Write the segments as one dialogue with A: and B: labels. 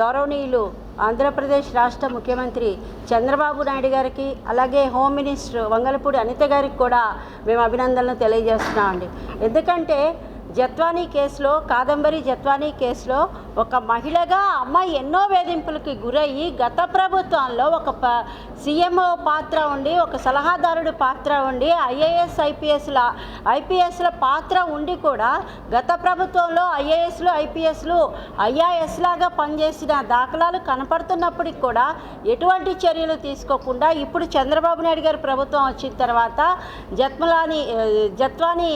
A: గౌరవనీయులు ఆంధ్రప్రదేశ్ రాష్ట్ర ముఖ్యమంత్రి చంద్రబాబు నాయుడు గారికి అలాగే హోమ్ మినిస్టర్ వంగలపూడి అనిత గారికి కూడా మేము అభినందనలు తెలియజేస్తున్నామండి. ఎందుకంటే జత్వానీ కేసులో కాదంబరి జత్వానీ కేసులో ఒక మహిళగా అమ్మాయి ఎన్నో వేధింపులకి గురయ్యి గత ప్రభుత్వంలో ఒక ప సీఎంఓ పాత్ర ఉండి ఒక సలహాదారుడు పాత్ర ఉండి ఐఏఎస్ ఐపీఎస్ల ఐపీఎస్ల పాత్ర ఉండి కూడా గత ప్రభుత్వంలో ఐఏఎస్లు ఐపీఎస్లు ఐఆర్ఎస్ లాగా పనిచేసిన దాఖలాలు కనపడుతున్నప్పటికి కూడా ఎటువంటి చర్యలు తీసుకోకుండా ఇప్పుడు చంద్రబాబు నాయుడు గారి ప్రభుత్వం వచ్చిన తర్వాత జత్మలాని జత్వాని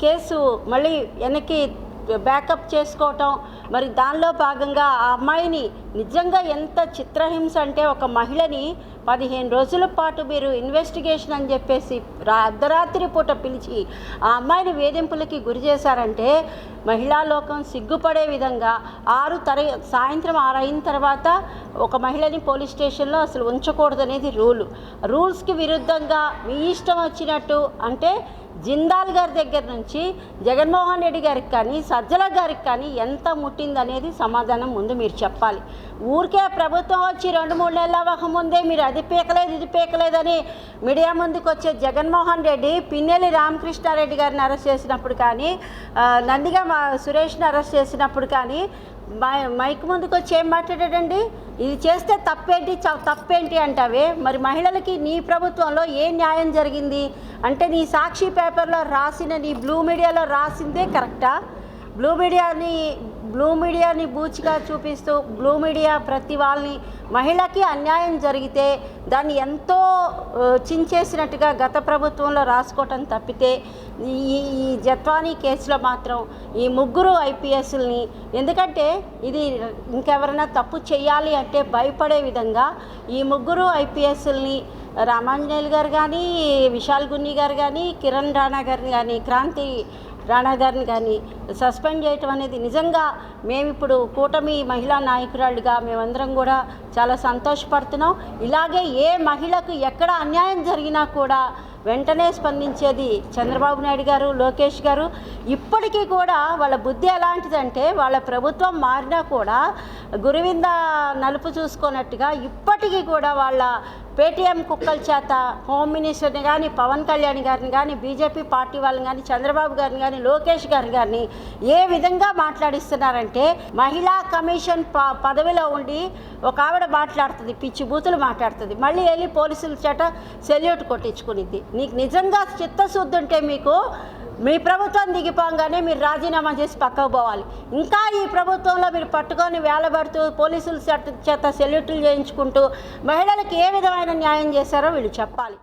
A: కేసు మళ్ళీ వెనక్కి బ్యాకప్ చేసుకోవటం మరి దానిలో భాగంగా ఆ అమ్మాయిని నిజంగా ఎంత చిత్రహింస అంటే ఒక మహిళని పదిహేను రోజుల పాటు మీరు ఇన్వెస్టిగేషన్ అని చెప్పేసి రా అర్ధరాత్రి పూట పిలిచి ఆ అమ్మాయిని వేధింపులకి గురి చేశారంటే మహిళా లోకం సిగ్గుపడే విధంగా ఆరు తర సాయంత్రం ఆరు అయిన తర్వాత ఒక మహిళని పోలీస్ స్టేషన్లో అసలు ఉంచకూడదనేది రూలు. రూల్స్కి విరుద్ధంగా మీ ఇష్టం వచ్చినట్టు అంటే జిందాల్ గారి దగ్గర నుంచి జగన్మోహన్ రెడ్డి గారికి కానీ సజ్జల గారికి కానీ ఎంత ముట్టిందనేది సమాధానం ముందు మీరు చెప్పాలి. ఊరికే ప్రభుత్వం వచ్చి రెండు మూడు నెలల ముందే మీరు అది పీకలేదు ఇది పీకలేదని మీడియా ముందుకు వచ్చే జగన్మోహన్ రెడ్డి పిన్నెల్లి రామకృష్ణారెడ్డి గారిని అరెస్ట్ చేసినప్పుడు కానీ నందిగా మా సురేష్ని అరెస్ట్ చేసినప్పుడు కానీ మై మైక్ ముందుకు వచ్చి ఏం మాట్లాడాడండి? ఇది చేస్తే తప్పేంటి చ- తప్పేంటి అంటావే? మరి మహిళలకి నీ ప్రభుత్వంలో ఏ న్యాయం జరిగింది? అంటే నీ సాక్షి పేపర్లో రాసిన నీ బ్లూ మీడియాలో రాసిందే కరెక్టా? బ్లూ మీడియాని బ్లూ మీడియాని బూచిగా చూపిస్తూ బ్లూ మీడియా ప్రతి వాళ్ళని మహిళకి అన్యాయం జరిగితే దాన్ని ఎంతో చించేసినట్టుగా గత ప్రభుత్వంలో రాసుకోవటం తప్పితే ఈ ఈ జత్వానీ కేసులో మాత్రం ఈ ముగ్గురు ఐపీఎస్ని ఎందుకంటే ఇది ఇంకెవరైనా తప్పు చేయాలి అంటే భయపడే విధంగా ఈ ముగ్గురు ఐపీఎస్ని రామాంజనేయులు గారు కానీ విశాల్ గున్ని గారు కానీ కిరణ్ రాణా గారిని కానీ క్రాంతి రాణా గారిని కానీ సస్పెండ్ చేయటం అనేది నిజంగా మేమిప్పుడు కూటమి మహిళా నాయకురాళ్ళుగా మేమందరం కూడా చాలా సంతోషపడుతున్నాం. ఇలాగే ఏ మహిళకు ఎక్కడ అన్యాయం జరిగినా కూడా వెంటనే స్పందించేది చంద్రబాబు నాయుడు గారు లోకేష్ గారు. ఇప్పటికీ కూడా వాళ్ళ బుద్ధి ఎలాంటిదంటే వాళ్ళ ప్రభుత్వం మారినా కూడా గురువింద నలుపు చూసుకున్నట్టుగా ఇప్పటికీ కూడా వాళ్ళ పేటీఎం కుక్కల చేత హోమ్ మినిస్టర్ని కానీ పవన్ కళ్యాణ్ గారిని కానీ బీజేపీ పార్టీ వాళ్ళని కానీ చంద్రబాబు గారిని కానీ లోకేష్ గారి గారిని ఏ విధంగా మాట్లాడిస్తున్నారంటే మహిళా కమిషన్ ప పదవిలో ఉండి ఒక ఆవిడ మాట్లాడుతుంది పిచ్చి బూతులు మాట్లాడుతుంది. మళ్ళీ వెళ్ళి పోలీసుల చేత సెల్యూట్ కొట్టించుకునిద్ది. నీకు నిజంగా చిత్తశుద్ధి ఉంటే మీకు మీ ప్రభుత్వం దిగిపోగానే మీరు రాజీనామా చేసి పక్కకు పోవాలి. ఇంకా ఈ ప్రభుత్వంలో మీరు పట్టుకొని వేలబడుతూ పోలీసుల చేత సెల్యూట్లు చేయించుకుంటూ మహిళలకు ఏ విధమైన న్యాయం చేశారో వీళ్ళు చెప్పాలి.